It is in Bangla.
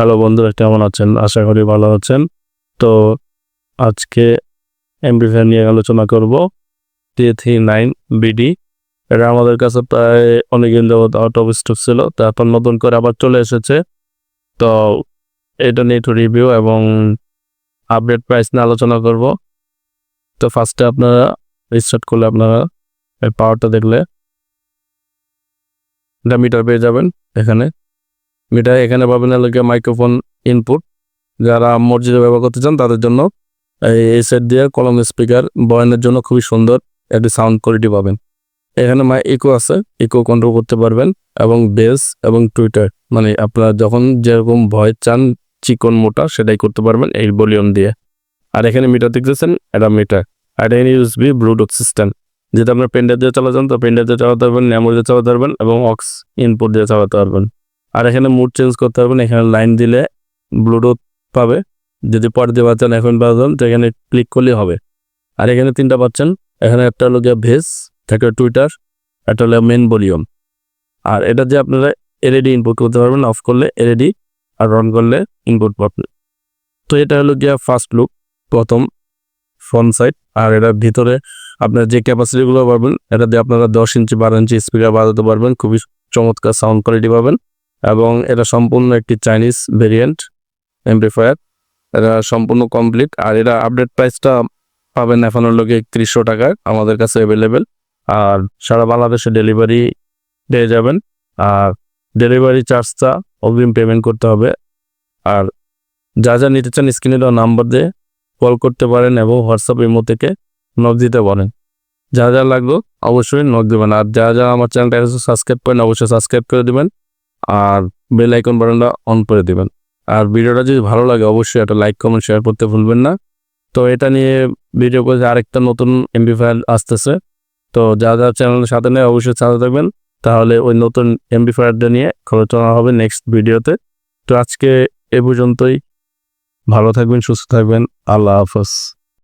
হ্যালো বন্ধুরা কেমন আছেন? আশা করি ভালো আছেন। তো আজকে এমপ্লিফায়ার নিয়ে আলোচনা করব টি থ্রি নাইন বিডি এটা আমাদের কাছে প্রায় অনেকদিন যাবত আউট অফ স্টক ছিল, তো এখন নতুন করে আবার চলে এসেছে। তো এটা নিয়ে একটু রিভিউ এবং আপডেট প্রাইস নিয়ে আলোচনা করব। তো ফার্স্টে আপনারা রিস্টার্ট করলে আপনারা এই পাওয়ারটা দেখলে, এটা মিটার পেয়ে যাবেন এখানে। মিটার এখানে পাবেন এলাকা মাইক্রোফোন ইনপুট যারা মসজিদে ব্যবহার করতে চান, তাদের জন্য এই সেট দিয়ে কলম স্পিকার বয়ানের জন্য খুবই সুন্দর একটি সাউন্ড কোয়ালিটি পাবেন। এখানে মাই ইকো আছে ইকো কন্ট্রোল করতে পারবেন এবং বেস এবং টুইটার মানে আপনারা যখন যেরকম ভয় চান চিকন মোটা, সেটাই করতে পারবেন এই ভলিউম দিয়ে। আর এখানে মিটার দেখতেছেন, এটা মিটার আর এখানে ইউএসবি ব্লুটুথ সিস্টেম যেটা আপনার পেন্ডার দিয়ে চালাতেন তো পেন্ডার দিয়ে চালাতে পারবেন ন্যামো দিয়ে চালাতে পারবেন এবং অক্স ইনপুট দিয়ে চালাতে পারবেন। আর এখানে মুড চেঞ্জ করতে পারবেন। এখানে লাইন দিলে ব্লুটুথ পাবে। যদি পরে দিয়ে পাচ্ছেন এখন পাচ্ছেন তো এখানে ক্লিক করলেই হবে। আর এখানে তিনটা পাচ্ছেন এখানে একটা হলো গিয়ে ভেস একটা টুইটার একটা হলো মেন ভলিউম আর এটা দিয়ে আপনারা এলইডি ইনপুট করতে পারবেন অফ করলে এলইডি আর অন করলে ইনপুট পাবেন তো এটা হলো গিয়া ফার্স্ট লুক প্রথম ফ্রন্ট সাইড আর এটার ভিতরে আপনার যে ক্যাপাসিটিগুলো পাবেন, এটা দিয়ে আপনারা দশ ইঞ্চি বারো ইঞ্চি স্পিকার বাজাতে পারবেন। খুবই চমৎকার সাউন্ড কোয়ালিটি পাবেন। এবং এটা সম্পূর্ণ একটি চাইনিজ ভেরিয়েন্ট এমপ্লিফায়ার এটা সম্পূর্ণ কমপ্লিট আর এটা আপডেট প্রাইসটা পাবেন এখন লোকে একত্রিশশো টাকায় আমাদের কাছে অ্যাভেলেবেল আর সারা বাংলাদেশে ডেলিভারি পেয়ে যাবেন। আর ডেলিভারি চার্জটা অগ্রিম পেমেন্ট করতে হবে। আর যা যা নিতে চান স্ক্রিনে দেওয়া নাম্বার দিয়ে কল করতে পারেন এবং হোয়াটসঅ্যাপ ইমো থেকে নক দিতে পারেন। যা যা লাগল অবশ্যই নক দেবেন। আর যা যা আমার চ্যানেলটা সাবস্ক্রাইব করেন অবশ্যই সাবস্ক্রাইব করে দেবেন। আর বেল আইকন বাটনটা অন করে দিবেন। আর ভিডিওটা যদি ভালো লাগে, অবশ্যই একটা লাইক কমেন্ট শেয়ার করতে ভুলবেন না। তো এটা নিয়ে ভিডিও করে আরেকটা নতুন এমবি ফাইল আসতেছে। তো যা যা চ্যানেলের সাথে নেই অবশ্যই সাথে থাকবেন। তাহলে ওই নতুন এমবি ফায়ারটা নিয়ে আলোচনা হবে নেক্সট ভিডিওতে। তো আজকে এ পর্যন্তই। ভালো থাকবেন, সুস্থ থাকবেন। আল্লাহ হাফেজ।